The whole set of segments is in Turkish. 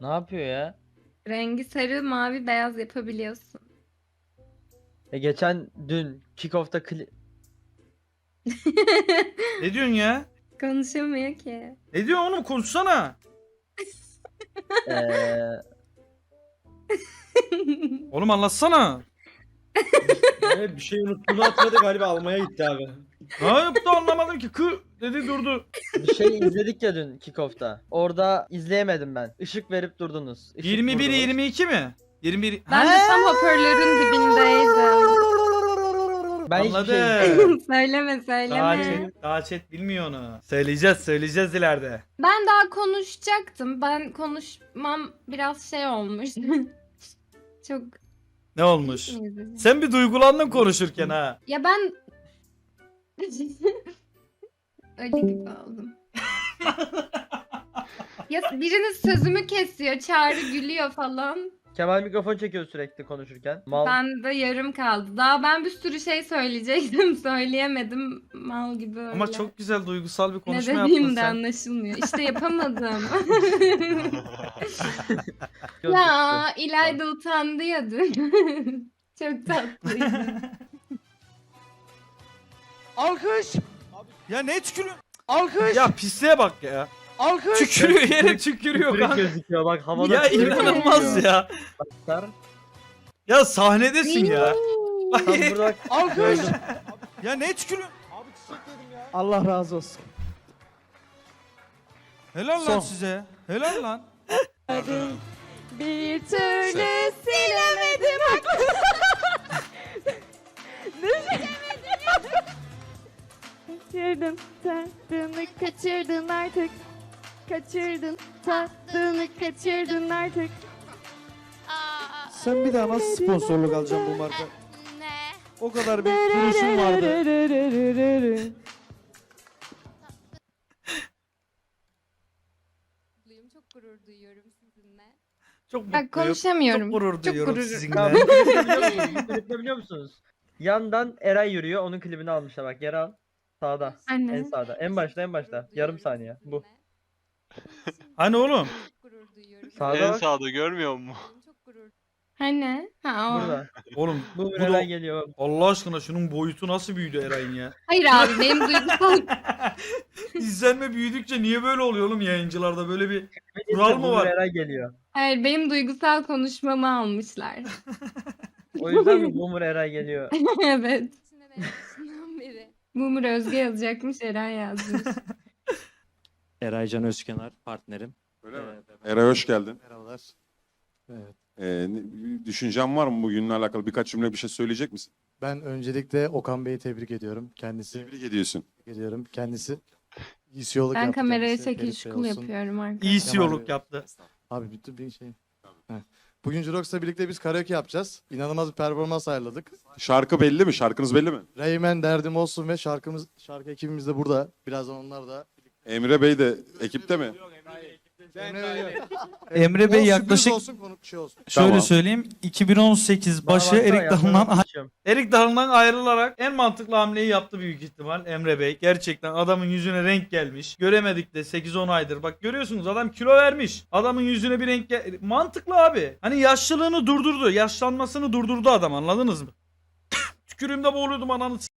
Ne yapıyor ya? Rengi sarı, mavi, beyaz yapabiliyorsun. E geçen dün kickoff'ta kli... Ne diyorsun ya? Konuşamıyor ki. Ne diyorsun oğlum konuşsana. eee Oğlum anlatsana. Evet, bir şey unuttuğunu hatırladı galiba almaya gitti abi. Ne yaptı anlamadım ki. Kı dedi durdu. bir şey izledik ya dün kickoff'ta. Orada izleyemedim ben. Işık verip durdunuz. Işık 21 vurdunuz. 22 mi? 21 Ben de tam hoparlörün dibindeydim. Ben hiçbir şey Anladım. söyleme Daha söyleme. chat, daha chat bilmiyor onu. Söyleyeceğiz söyleyeceğiz ileride. Ben daha konuşacaktım. Ben konuşmam biraz şey olmuş. Çok Ne olmuş? Sen bir duygulandın konuşurken ha. Ya ben öyle gibi oldum. ya biriniz sözümü kesiyor, çağrı gülüyor falan. Kemal mikrofon çekiyor sürekli konuşurken. Mal. Ben de yarım kaldı. Daha ben bir sürü şey söyleyecektim, söyleyemedim. Mal gibi öyle. Ama çok güzel duygusal bir ne konuşma yaptın dediğim de sen. anlaşılmıyor. İşte yapamadım. Ya. İlayda utandı ya dün. çok tatlıydı. Alkış. Ya ne tükürüyor? Alkış. Ya pisliğe bak ya. Alkış. Tükürüyor yere tükürüyor Kırık kanka. gözüküyor bak havada. Ya inanılmaz ya. Baklar. Ya sahnedesin ya. Tam burada Alkış. ya ne tükürüyor? Allah razı olsun. Helal Son. lan size. Helal lan. Bir türlü silemedim Kaçırdın tatlını kaçırdın artık. Kaçırdın tatlını kaçırdın artık. Sen bir daha nasıl sponsorluk alacaksın bu marka? Ne? O kadar bir duruşun vardı. Çok gurur duyuyorum sizinle. Çok Bak mutluyum. konuşamıyorum. Çok gurur Çok duyuyorum gurur- sizinle. biliyor musunuz? Yandan Eray yürüyor. Onun klibini almışlar bak. Yer al. Sağda. Anne. En sağda. En başta en başta. Yarım saniye. Bu. Hani oğlum? Çok gurur duyuyorum. Sağda En bak. sağda görmüyor musun? Çok gurur Hani? Ha, o. Burada. Oğlum Bu bu Eray da geliyor. Allah aşkına şunun boyutu nasıl büyüdü Eray'ın ya? Hayır abi benim duygusal İzlenme büyüdükçe niye böyle oluyor oğlum yayıncılarda böyle bir Kural mı var? Eray geliyor. Hayır benim duygusal konuşmamı almışlar. O yüzden mi Boomer Eray geliyor? evet. Boomer Özge yazacakmış Eren yazmış. Eraycan Özkenar partnerim. Öyle mi? Ee, Eray hoş geldin. Merhabalar. Evet. Ee, ne- düşüncen var mı bugünle alakalı birkaç cümle bir şey söyleyecek misin? Ben öncelikle Okan Bey'i tebrik ediyorum. Kendisi Tebrik ediyorsun. tebrik ediyorum. Kendisi iyisiyoluk ben yaptı kameraya çekil şukul yapıyorum arkadaşlar. iyisi Kemal yoluk Bey. yaptı. Abi bütün bir şey. Heh. Bugün Jurox'la birlikte biz karaoke yapacağız. İnanılmaz bir performans ayarladık. Şarkı belli mi? Şarkınız belli mi? Reymen derdim olsun ve şarkımız şarkı ekibimiz de burada. Birazdan onlar da Emre Bey de ekipte mi? Emre Bey, Emre Bey Olsun, yaklaşık olsun konuk şey olsun. şöyle Tamam. söyleyeyim 2018 başı Bana baksana, Erik yapmaya Dalı'ndan çalışıyorum. Erik Dalı'ndan ayrılarak en mantıklı hamleyi yaptı büyük ihtimal Emre Bey. Gerçekten adamın yüzüne renk gelmiş. Göremedik de 8-10 aydır. Bak görüyorsunuz adam kilo vermiş. Adamın yüzüne bir renk gel- Mantıklı abi. Hani yaşlılığını durdurdu. Yaşlanmasını durdurdu adam anladınız mı? Tükürüğümde boğuluyordum ananı s-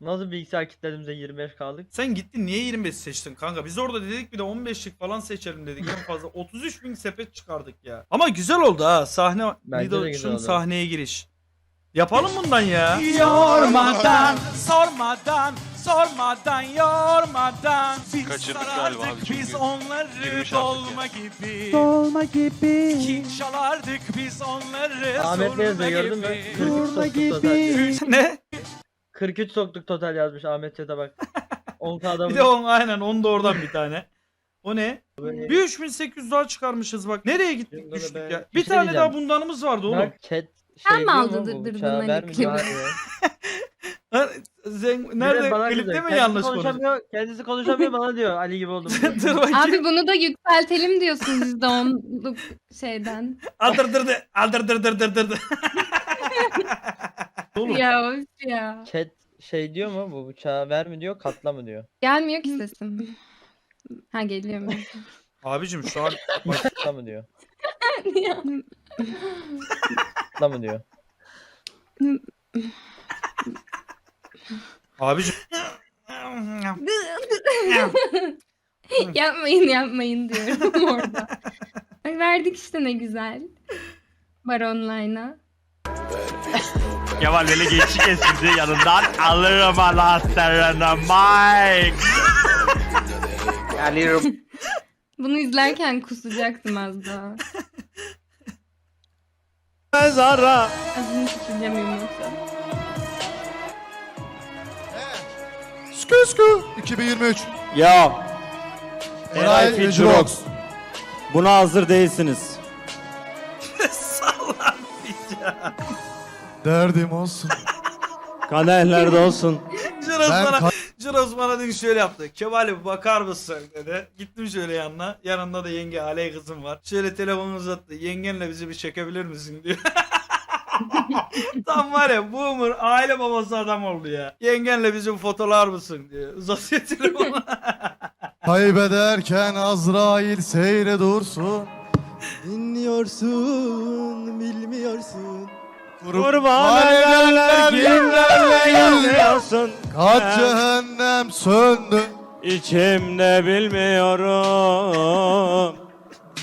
Nasıl bilgisayar kitlediğimizde 25 kaldık? Sen gittin niye 25 seçtin kanka? Biz orada dedik bir de 15'lik falan seçelim dedik en fazla. 33 bin sepet çıkardık ya. Ama güzel oldu ha sahne. Bence de güzel şunun oldu. sahneye giriş. Yapalım bundan ya. Yormadan, sormadan, sormadan, yormadan. Biz Kaçırdık sarardık, galiba abi çünkü Biz onları girmiş artık dolma gibi. Dolma gibi. Ki çalardık biz onları Ahmet Beyazı gördün mü? gibi. 43 soktuk total. ne? 43 soktuk total yazmış Ahmet Çete bak. 10 adamın. Bir de on aynen on da oradan bir tane. O ne? Bir 3800 daha çıkarmışız bak. Nereye gittik Şimdi düştük ben- ya. bir Bir şey tane diyeceğim. daha bundanımız vardı oğlum. Bak chat Sen şey mi diyor aldın bu hani vermiyor. Ha, Sen, Bir de nerede? bana Klipte kızıyor. mi Kendisi yanlış konuşamıyor, Kendisi konuşamıyor bana diyor Ali gibi oldum. diyor. Dur bakayım. Abi bunu da yükseltelim diyorsunuz %10'luk şeyden. Aldırdırdı. Aldırdırdırdırdı. Oğlum. ya of ya. Chat şey diyor mu bu uçağı ver mi diyor katla mı diyor. Gelmiyor ki sesim. Ha geliyor mu? Abicim şu an Katla mı diyor. Ya. Da mı diyor? Abicim yapmayın yapmayın diyorum orada. Ay verdik işte ne güzel. Baronline'a. Kemal beni geçi kesildi yanından alırım anahtarını Mike. Bunu izlerken kusacaktım az daha. Zara. Azını sıçacağım yumurta. Skü skü. 2023. Ya Eray Fitzrox. Buna hazır değilsiniz. Derdim olsun. Kadehler olsun. Jiroz Ben bana, ka- Jiroz bana dün şöyle yaptı. Kemal'e bakar mısın dedi. Gittim şöyle yanına. Yanında da yenge aley kızım var. Şöyle telefonu uzattı. Yengenle bizi bir çekebilir misin diyor. Tam var ya boomer aile babası adam oldu ya. Yengenle bizi bir fotolar mısın diyor. Uzatıyor telefonu. Kaybederken Azrail seyre dursun. Dinliyorsun, bilmiyorsun. Kurban ederler kimlerle yanıyorsun. Kaç cehennem söndü. İçimde bilmiyorum.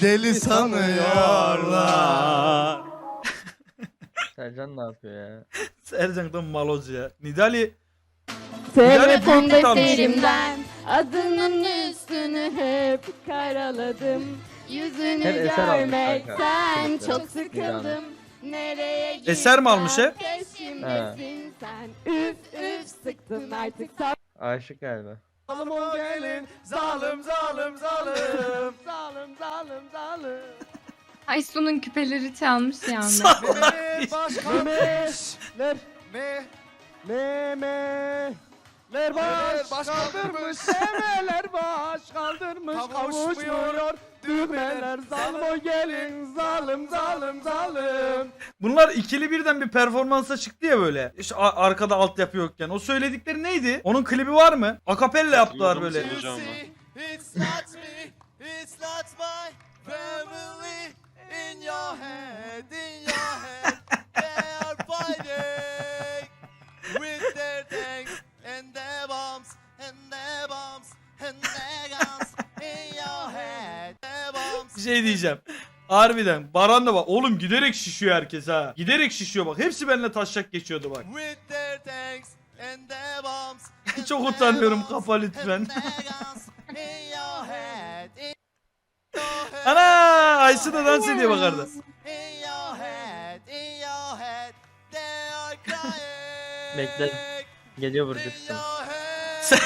Deli sanıyorlar. Sercan ne yapıyor ya? Sercan da maloz ya. Nidali Telefon büyük kalmış. defterimden adının üstünü hep karaladım. Yüzünü Hep eser almış görmekten çok sıkıldım. Nereye Eser mi almış hep? Peşimdesin sen. Üf üf sıktın artık Aşık galiba. Zalim o gelin zalim zalim zalim. zalim zalim zalim. Aysun'un küpeleri çalmış ya. Memeler me me me Ler baş kaldırmış, semeler baş kaldırmış, kavuşmuyor düğmeler, zalim o gelin, zalim zalim zalim. Bunlar ikili birden bir performansa çıktı ya böyle. İşte arkada altyapı yokken. O söyledikleri neydi? Onun klibi var mı? Akapella yaptılar böyle. It's not me, it's not my family in your head, in your head. Bir şey diyeceğim. Harbiden. Baran da bak. Oğlum giderek şişiyor herkes ha. Giderek şişiyor bak. Hepsi benimle taşacak geçiyordu bak. Çok utanıyorum, kapa lütfen. Ana Ayşe de dans ediyor bak arada. Bekle. Geliyor Burcu Sen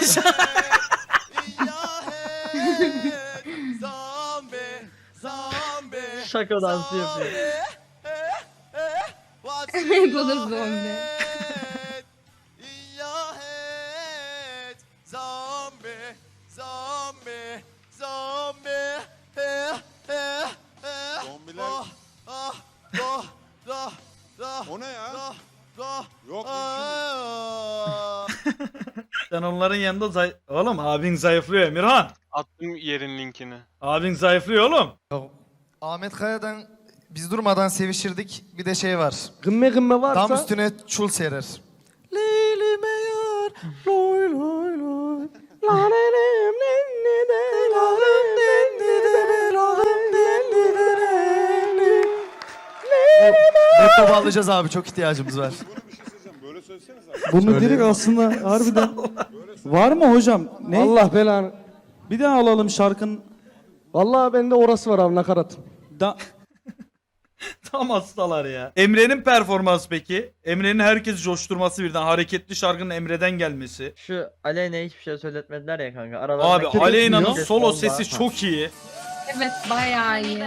Zombiler- Oh, oh, oh, oh, oh, O ne ya? oh, oh. Yok. Aa. Sen onların yanında zay... Oğlum abin zayıflıyor Emirhan. Attım yerin linkini. Abin zayıflıyor oğlum. Ahmet Kaya'dan biz durmadan sevişirdik. Bir de şey var. Gımme gımme varsa. Dam üstüne çul serer. Leylime yar, loy loy loy. Lanenem nenni de, lalem nenni de, lalem nenni de, nenni. Laptop alacağız abi çok ihtiyacımız var. Bunu bir şey söyleyeceğim. Böyle söylesenize. Bunu direkt aslında harbiden var mı hocam? Ne? Allah belanı. Bir daha alalım şarkının Vallahi bende orası var abi nakarat. Da Tam hastalar ya. Emre'nin performansı peki? Emre'nin herkesi coşturması birden. Hareketli şarkının Emre'den gelmesi. Şu Aleyna'ya hiçbir şey söyletmediler ya kanka. Aralarında Abi kim Aleyna'nın solo sesi çok iyi. Evet bayağı iyi.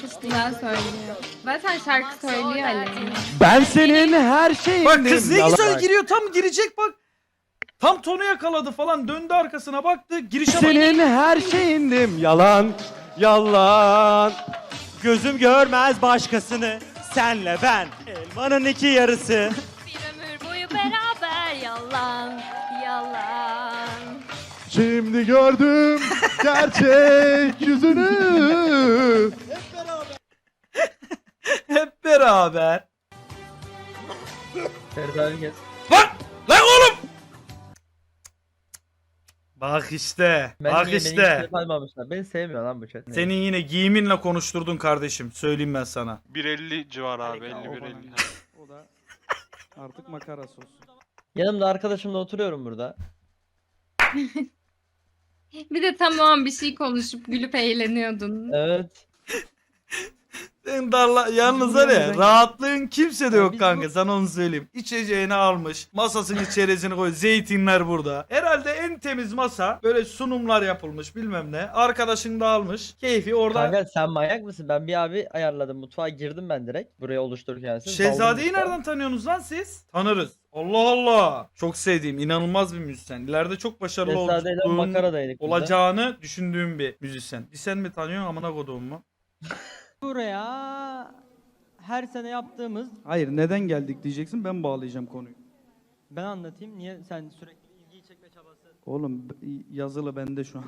Çok güzel söylüyor. Zaten şarkı söylüyor Aleyna. Ben senin her şeyinim. Bak kız ne güzel giriyor tam girecek bak. Tam tonu yakaladı falan döndü arkasına baktı girişe bak. Senin her şeyindim. Yalan. Yalan. Gözüm görmez başkasını. Senle ben. Elmanın iki yarısı. Bir ömür boyu beraber yalan yalan. Şimdi gördüm gerçek yüzünü. beraber. Ferit abi gel. Lan! Lan oğlum! Bak işte. Ben bak niye beni hiç işte. yapamamışlar. Beni sevmiyor lan bu chat. Senin yine giyiminle konuşturdun kardeşim. Söyleyeyim ben sana. 1.50 civarı abi O 51 bana 50. ne? O da artık makarası olsun. Yanımda arkadaşımla oturuyorum burada. Bir de tamam bir şey konuşup gülüp eğleniyordun. Evet. Darla yalnız var ya rahatlığın kimse de yok kanka sana onu söyleyeyim. İçeceğini almış. Masasının içerisine koy. Zeytinler burada. Herhalde en temiz masa. Böyle sunumlar yapılmış bilmem ne. Arkadaşın da almış. Keyfi orada. Kanka sen manyak mısın? Ben bir abi ayarladım. Mutfağa girdim ben direkt. Buraya oluştururken. siz. Şehzadeyi Daldım nereden tanıyorsunuz lan siz? Tanırız. Allah Allah. Çok sevdiğim, inanılmaz bir müzisyen. İleride çok başarılı Şehzadeyle olduğun, makaradaydık burada. olacağını düşündüğüm bir müzisyen. Bir sen mi tanıyorsun amına koduğum mu? Buraya her sene yaptığımız Hayır neden geldik diyeceksin ben bağlayacağım konuyu. ben anlatayım niye sen sürekli ilgiyi çekme çabası. Oğlum yazılı bende şu an.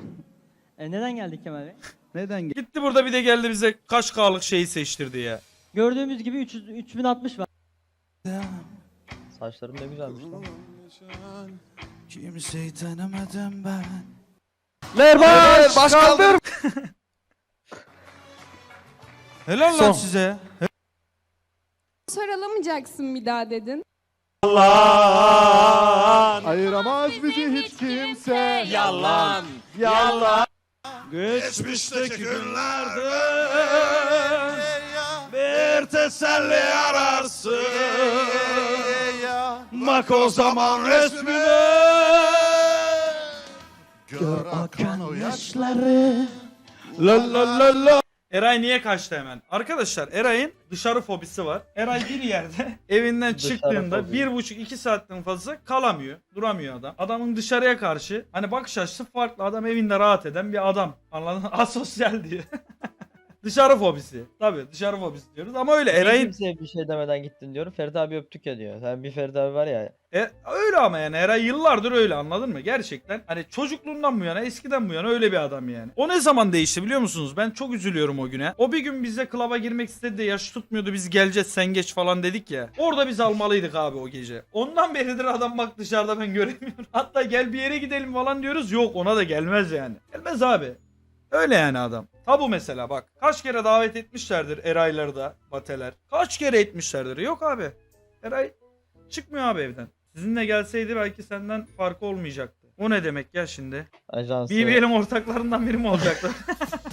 E neden geldik Kemal Bey? Neden gel- Gitti burada bir de geldi bize kaç K'lık şeyi seçtirdi ya. Gördüğümüz gibi 300 3060 var. Saçlarım ne güzelmiş lan. Kimseyi tanımadım ben. Lerbaş, baş Helal Son. lan size. Sarılamayacaksın bir daha dedin. Yalan. Ayıramaz bizi hiç kimse. Yalan. Yalan. Geçmişteki günlerde bir teselli ararsın. Bak o zaman resmine. Gör akan o yaşları. La la la la. Eray niye kaçtı hemen? Arkadaşlar Eray'ın dışarı fobisi var. Eray bir yerde evinden Dışarı çıktığında fobi. bir buçuk iki saatten fazla kalamıyor. Duramıyor adam. Adamın dışarıya karşı hani bakış açısı farklı. Adam evinde rahat eden bir adam. Anladın mı? Asosyal diyor. Dışarı fobisi. Tabii dışarı fobisi diyoruz ama öyle Eray'ın kimseye bir şey demeden gittin diyorum. Ferit abi öptük ya diyor. Sen bir Ferit abi var ya. E, öyle ama yani Eray yıllardır öyle anladın mı? Gerçekten hani çocukluğundan bu yana eskiden bu yana öyle bir adam yani. O ne zaman değişti biliyor musunuz? Ben çok üzülüyorum o güne. O bir gün bize klaba girmek istedi de yaş tutmuyordu biz geleceğiz sen geç falan dedik ya. Orada biz almalıydık abi o gece. Ondan beridir adam bak dışarıda ben göremiyorum. Hatta gel bir yere gidelim falan diyoruz. Yok ona da gelmez yani. Gelmez abi. Öyle yani adam. Tabu mesela bak. Kaç kere davet etmişlerdir Eray'ları da Bateler. Kaç kere etmişlerdir. Yok abi. Eray çıkmıyor abi evden. Sizinle gelseydi belki senden farkı olmayacaktı. O ne demek ya şimdi? Ajansı. BBL'in ortaklarından biri mi olacaktı?